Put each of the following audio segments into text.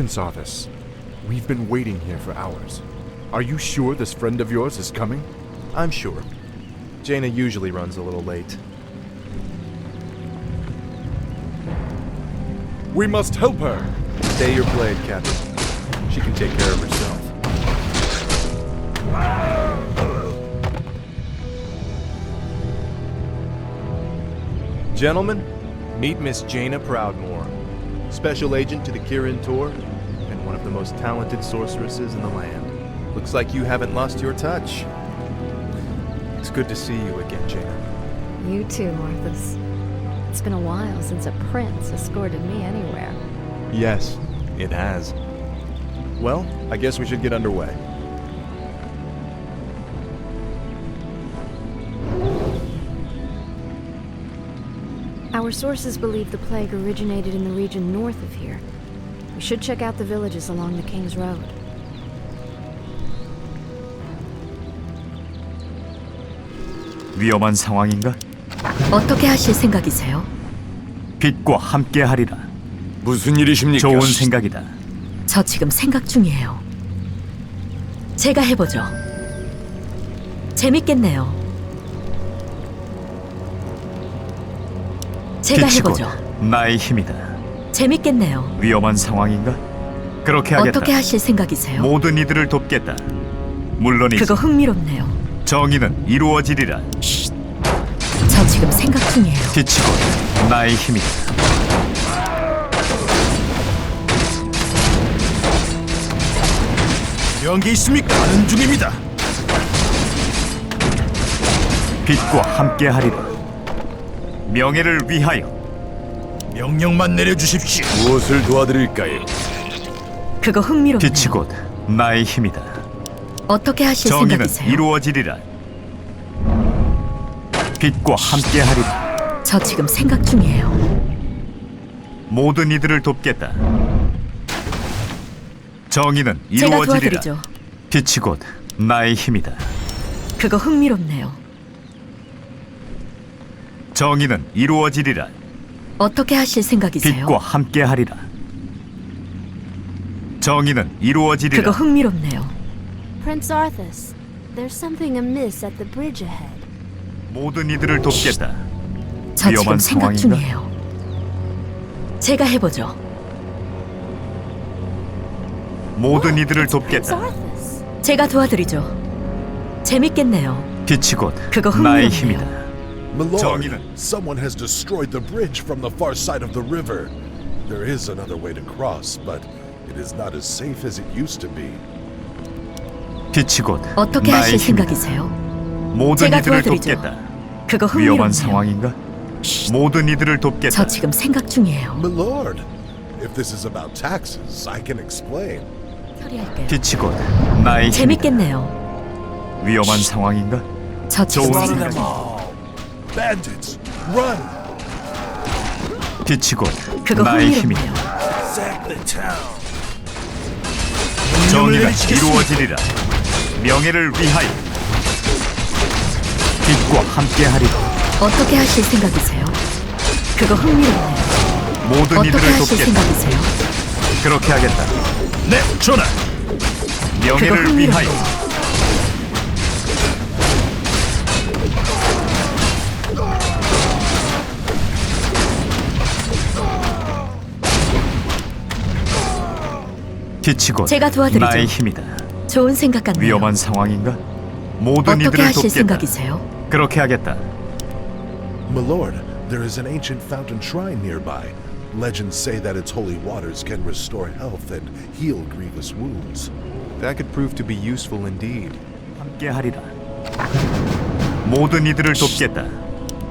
Prince Arthas, we've been waiting here for hours. Are you sure this friend of yours is coming? I'm sure. Jaina usually runs a little late. We must help her! Stay your blade, Captain. She can take care of herself. Gentlemen, meet Miss Jaina Proudmore, special agent to the Kirin Tor, and one of the most talented sorceresses in the land. Looks like you haven't lost your touch. It's good to see you again, Jaina. You too, Arthas. It's been a while since a prince escorted me anywhere. Yes, it has. Well, I guess we should get underway. Our sources believe the plague originated in the region north of here. We should check out the villages along the King's Road. 위험한 상황인가? 어떻게 하실 생각이세요? 빛과 함께 하리라. 무슨 일이십니까? 좋은 생각이다. 저 지금 생각 중이에요. 제가 해보죠. 재밌겠네요. 제가 빛이 해보죠. 나의 힘이다. 재밌겠네요. 위험한 상황인가? 그렇게 하겠다. 어떻게 하실 생각이세요? 모든 이들을 돕겠다. 물론이지. 그거 흥미롭네요. 정의는 이루어지리라. 저 지금 생각 중이에요. 빛이 곧 나의 힘이다. 연기 있습니까? 가는 중입니다. 빛과 함께하리라. 명예를 위하여 명령만 내려주십시오. 무엇을 도와드릴까요? 그거 흥미롭네요. 빛이 곧 나의 힘이다. 어떻게 하실 정의는 생각이세요? 이루어지리라. 빛과 함께하리라. 저 지금 생각 중이에요. 모든 이들을 돕겠다. 정의는 제가 이루어지리라. 도와드리죠. 빛이 곧 나의 힘이다. 그거 흥미롭네요. 정의는 이루어지리라. 어떻게 하실 생각이세요? 빛과 함께하리라. 정의는 이루어지리라. 그거 흥미롭네요. Prince Arthas, there's something amiss at the bridge ahead. 모든 이들을 돕겠다. 저 지금 위험한 생각 상황인가? 중이에요. 제가 해보죠. 모든 이들을 Prince 돕겠다. Arthas. 제가 도와드리죠. 재밌겠네요. 빛이 곧 그거 나의 흥미롭네요. 힘이다. My lord, 정의는 someone has destroyed the bridge from the far side of the river. There is another way to cross, but it is not as safe as it used to be. 빛이 곧 어떻게 나의 하실 힘이다. 생각이세요? 모든 제가 이들을 도와드리죠. 돕겠다. 그거 위험한 흥미롭네요. 상황인가? 모든 이들을 돕겠다. 저 지금 생각 중이에요. My lord, if this is about taxes, I can explain. 처리할게요. 빛이 곧 나의 힘이다. 재밌겠네요. 위험한 상황인가? 저 지금 좋은 생각 생각이다. Bandits, run! 빛이 곧 그거 나의 흥미롭네요. 힘이다. Sack the town. 정의가 이루어지리라. 명예를 위하여. 빛과 함께하리라. 어떻게 하실 생각이세요? 그거 흥미롭네요. 모든 어떻게 이들을 하실 돕겠다. 생각이세요? 그렇게 하겠다. 네, 전하. 명예를 흥미롭네요. 위하여. 곧 제가 도와드리죠. 나의 힘이다. 좋은 생각 같네요. 위험한 상황인가? 모든 어떻게 이들을 하실 돕겠다. 생각이세요? 그렇게 하겠다. My lord, there is an ancient fountain shrine nearby. Legends say that its holy waters can restore health and heal grievous wounds. That could prove to be useful indeed. 함께하리라. 모든 이들을 돕겠다.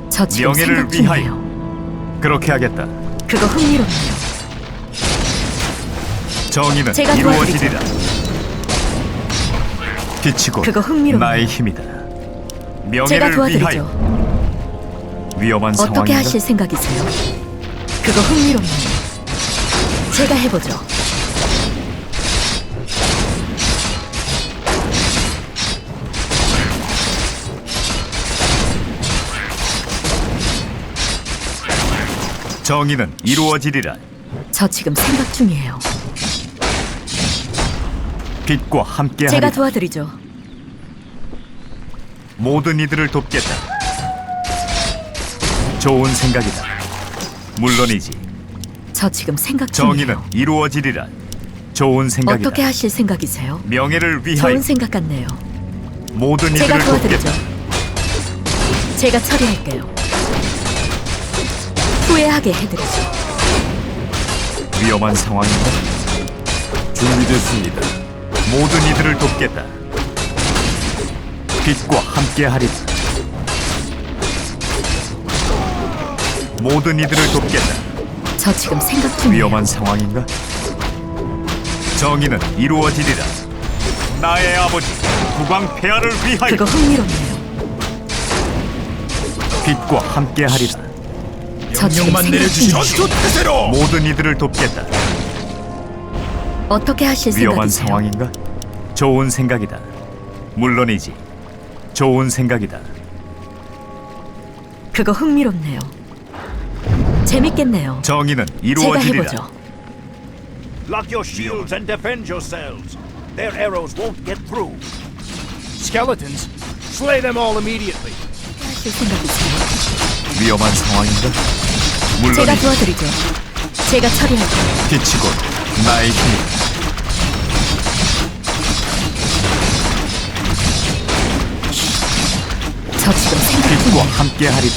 저 지금 명예를 생각 위하여. 중이에요. 그렇게 하겠다. 그거 흥미롭네요. 정의는 제가 이루어지리라. 빛이 곧 그거. 나의 힘이다. 제가 명예를 도와드리죠. 위하여. 위험한 어떻게 상황인가? 하실 생각이세요? 그거 흥미롭네요. 제가 해보죠. 정의는 이루어지리라. 저 지금 생각 중이에요. 빛과 함께 제가 하리라. 도와드리죠. 모든 이들을 돕겠다. 좋은 생각이다. 물론이지. 저 지금 생각 정의는 중이에요. 이루어지리라. 좋은 생각이다. 어떻게 하실 생각이세요? 명예를 위하여 좋은 생각 같네요. 모든 제가 이들을 도와드리죠. 돕겠다. 제가 처리할게요. 후회하게 해드리죠. 위험한 상황인가? 준비됐습니다. 모든 이들을 돕겠다. 빛과 함께 하리라. 모든 이들을 돕겠다. 저 지금 생각 중이에요. 위험한 상황인가? 정의는 이루어지리라. 나의 아버지 국왕 폐하를 위하여 그거 흥미롭네요. 빛과 함께 하리라. 저 지금 생각 중이에요. 태세로! 모든 이들을 돕겠다. 어떻게 하실 위험한 생각이세요? 상황인가? 좋은 생각이다. 물론이지. 좋은 생각이다. 그거 흥미롭네요. 재밌겠네요. 정의는 제가 이루어지리라. 해보죠. Lock your shields and defend yourselves. Their arrows won't get through. Skeletons? Slay them all immediately. 하실 생각이세요? 위험한 상황인가? 제가 물론이지. 도와드리죠. 제가 처리할게요. 빛이 곧 나의 힘이 저 지금 생각 빛과. 함께 하리라.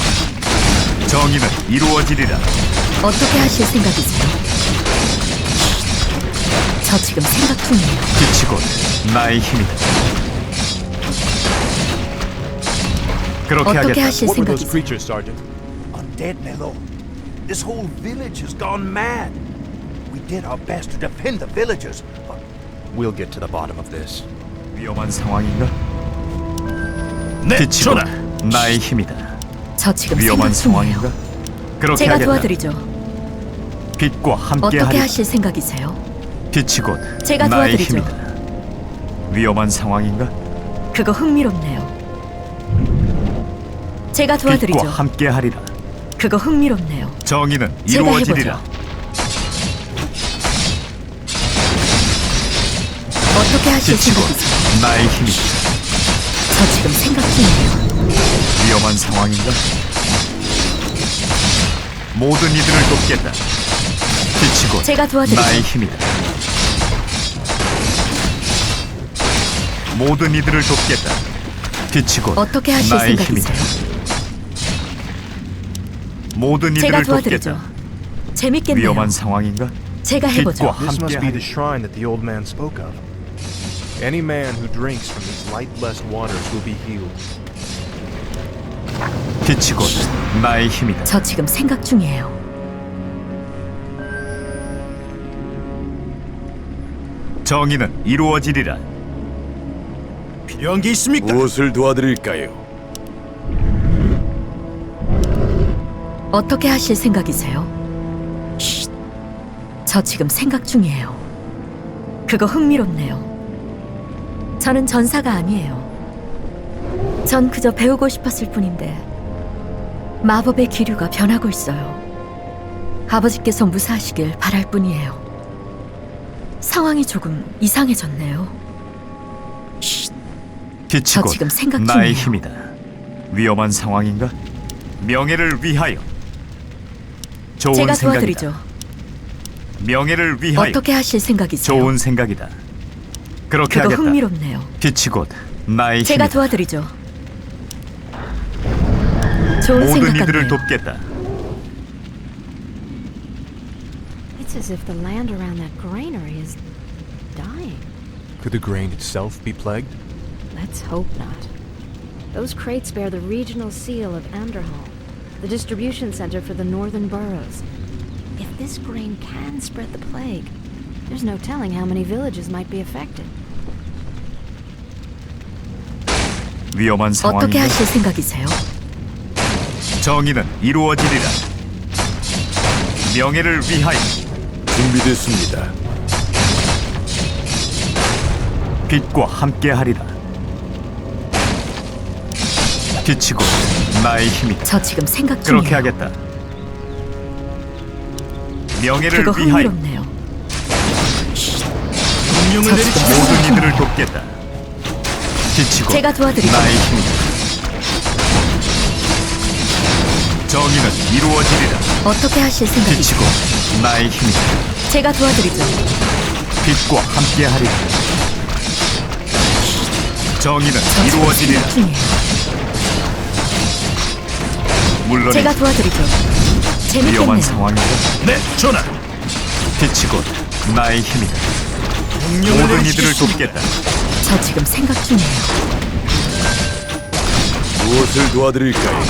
정의는 이루어지리라. 어떻게 하실 생각이세요? 저 지금 생각 중이에요. 빛이 곧 나의 힘이다. 그렇게 어떻게 하겠다. 하실 What were those 생각이세요? creatures, Sergeant? Undead, Mello. This whole village has gone mad. We did our best to defend the villagers, but We'll get to the bottom of this. 위험한 상황인가? 네, 빛이 곧 나의 힘이다. 저 지금 위험한 상황인가? 중이에요. 그렇게 제가 하겠다. 도와드리죠. 빛과 함께 어떻게 하리라. 하실 생각이세요? 빛이 곧 제가 나의 도와드리죠. 힘이다. 위험한 상황인가? 그거 흥미롭네요. 제가 도와드리죠. 빛과 함께 하리라. 그거 흥미롭네요. 정의는 제가 이루어지리라. 해보죠. 어떻게 하실 빛이 곧 생각이세요? 나의 힘이다. 저 지금 생각 중이에요. 위험한 상황인가? 모든 이들을 돕겠다. 빛이 곧 제가 도와드리죠. 나의 힘이다. 모든 이들을 돕겠다. 빛이 곧 어떻게 하실 나의 힘이다. 생각이세요? 모든 제가 이들을 도와드리죠. 돕겠다. 재밌겠네요. 위험한 상황인가? 제가 빛과 해보죠. This must be 함께 the shrine that the old man spoke of. Any man who drinks from these lightless waters will be healed. 빛이 곧 나의 힘이다. 저 지금 생각 중이에요. 정의는 이루어지리라. 필요한 게 있습니까? 무엇을 도와드릴까요? 어떻게 하실 생각이세요? 쉿. 저 지금 생각 중이에요. 그거 흥미롭네요. 저는 전사가 아니에요. 전 그저 배우고 싶었을 뿐인데 마법의 기류가 변하고 있어요. 아버지께서 무사하시길 바랄 뿐이에요. 상황이 조금 이상해졌네요. 쉿. 빛이 저 곧 지금 생각 나의 중이에요. 힘이다. 위험한 상황인가? 명예를 위하여. 좋은 제가 생각이다. 도와드리죠. 명예를 위하여. 어떻게 하실 생각이세요? 좋은 생각이다. 그렇게 그거 하겠다. 흥미롭네요. 빛이 곧 나의 제가 힘이다. 도와드리죠. 좋은 모든 생각 이들을 같네요. 돕겠다. It's as if the land around that granary is dying. Could the grain itself be plagued? Let's hope not. Those crates bear the regional seal of Anderhall, the distribution center for the northern boroughs. If this grain can spread the plague, there's no telling how many villages might be affected. 위험한 어떻게 상황인가? 하실 생각이세요? 정의는 이루어지리라. 명예를 위하여. 준비됐습니다. 빛과 함께 하리라. 빛이 곧 나의 힘이다. 저 지금 생각 중이에요. 그렇게 하겠다. 명예를 그거 위하여. 흥미롭네요. 모든 이들을 돕겠다. 빛이고 제가 도와드리죠. 나의 힘이다. 정의는 이루어지리라. 어떻게 하실 생각이세요? 빛이고 나의 힘이다. 제가 도와드리죠. 빛과 함께하리라. 정의는 이루어지리라. 물론 제가 도와드리죠. 위험한 재밌겠네요. 상황이다. 네, 전하. 빛이고 나의 힘이다. 모든 이들을 돕겠다. 저 지금 생각 중이에요. 무엇을 도와드릴까요?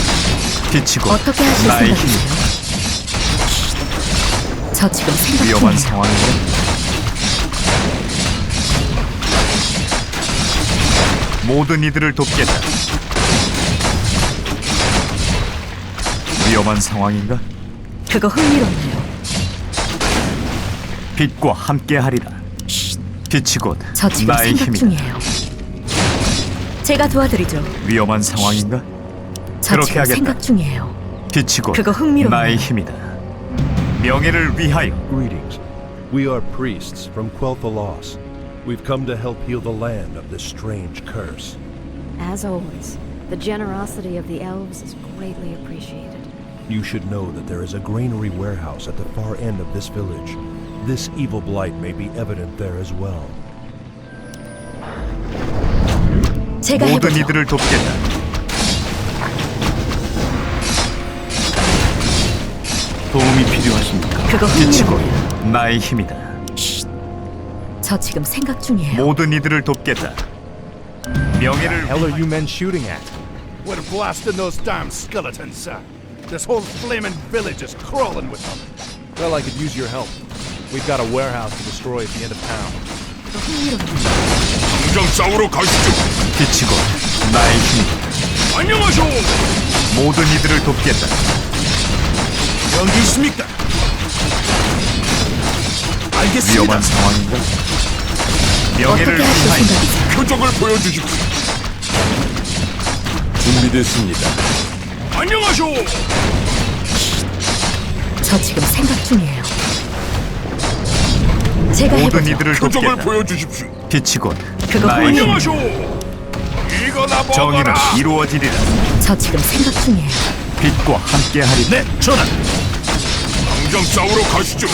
빛이고 어떻게 하실 나의. 생각이세요? 저 지금 생각 위험한 중이에요. 상황이다. 모든 이들을 돕겠다. 위험한 상황인가? 그거 흥미롭네요. 빛과 함께하리라. 빛이 곧 저 지금 나의 생각 힘이다. 중이에요. 제가 도와드리죠. 위험한 상황인가? 저 그렇게 지금 하겠다. 생각 중이에요. 빛이 곧 그거 흥미롭네요. 나의 힘이다. 명예를 위하여 Greetings. We are priests from Quel'Thalas. We've come to help heal the land of this strange curse. As always, the generosity of the elves is greatly appreciated. You should know that there is a granary warehouse at the far end of this village. This evil blight may be evident there as well. 제가 모든 해보죠. 이들을 돕겠다. 도움이 필요하십니까? 그거 빛이 곧 흥미롭네요. 나의 힘이다. 저 지금 생각 중이에요. 모든 이들을 돕겠다. 명예를 Hell are you men shooting at? We're blasting those damn skeletons, sir. This whole flaming village is crawling with them. Well, I could use your help. We've got a warehouse to destroy at the end of town. 당장 싸우러 가시죠. 곧 나의 힘이다. 안녕하쇼. 모든 이들을 돕겠다. 여기 있습니까? 알겠습니다. 위험한 상황인가? 명예를 어떻게 하실 위하여 생각이세요? 표정을 보여주십시오. 준비됐습니다. 안녕하쇼. 저 지금 생각 중이에요. 제가 모든 해보죠. 이들을 표정을 돕겠다. 보여주십시오. 빛이 곧 그거 나의. 힘. 안녕하쇼. 이거나 정의는 먹어라. 이루어지리라. 저 지금 생각 중이에요. 빛과 함께하리라. 네, 전하. 당장 싸우러 가시죠.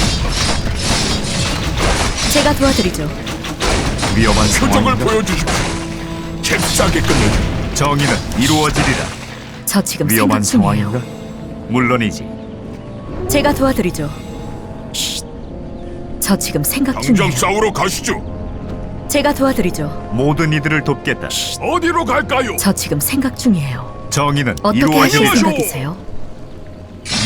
제가 도와드리죠. 위험한 표정을 상황인가? 보여주십시오. 잽싸게 끝내죠. 정의는 이루어지리라. 저 지금 위험한 생각 중이에요. 상황인가? 물론이지. 제가 도와드리죠. 저 지금 생각 당장 중이에요. 싸우러 가시죠. 제가 도와드리죠. 모든 이들을 돕겠다. 어디로 갈까요? 저 지금 생각 중이에요. 정의는 어떻게 하실 이루어지리라. 안녕하쇼. 생각이세요?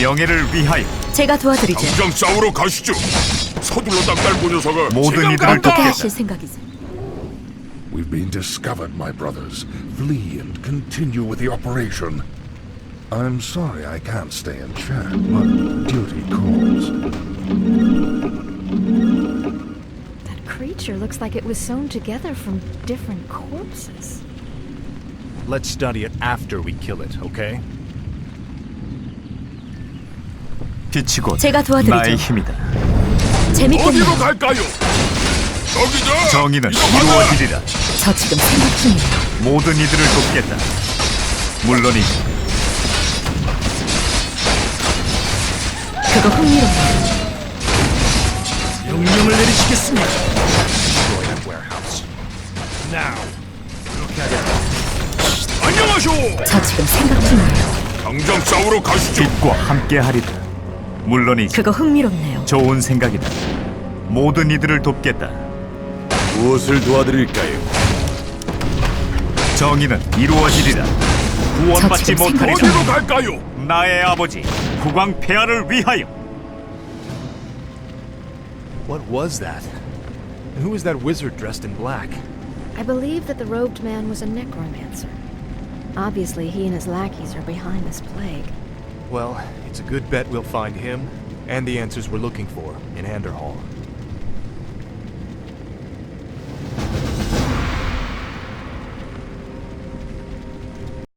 명예를 위하여 제가 도와드리죠. 당장 싸우러 가시죠. 서둘러 닭달보 녀석아. 모든 지금 이들을 간다. 어떻게. 하실 생각이세요? We've been discovered, my brothers. Flee and continue with the operation. I'm sorry I can't stay and chat, but duty calls. Creature looks like it was sewn together from different corpses. Let's study it after we kill it, okay? 빛이 곧 제가 도와드리죠. 나의 힘이다. 재밌겠네요. 어디로 갈까요? 저기다. 정의는. 이루어지리라. 저 지금 생각 중이에요. 모든 이들을 돕겠다. 물론이지. 그거 흥미롭네요. 명령을 내리시겠습니다. 안녕하쇼. 저 지금 생각 중이에요. 당장 싸우러 가시죠. 빛과 함께하리라. 물론이지. 그거 흥미롭네요. 좋은 생각이다. 모든 이들을 돕겠다. 무엇을 도와드릴까요? 정의는 이루어지리라. 구원받지 지금 못하리라. 어디로 갈까요? 나의 아버지 국왕 폐하를 위하여. What was that? And who was that wizard dressed in black? I believe that the robed man was a necromancer. Obviously, he and his lackeys are behind this plague. Well, it's a good bet we'll find him and the answers we're looking for in Anderhall.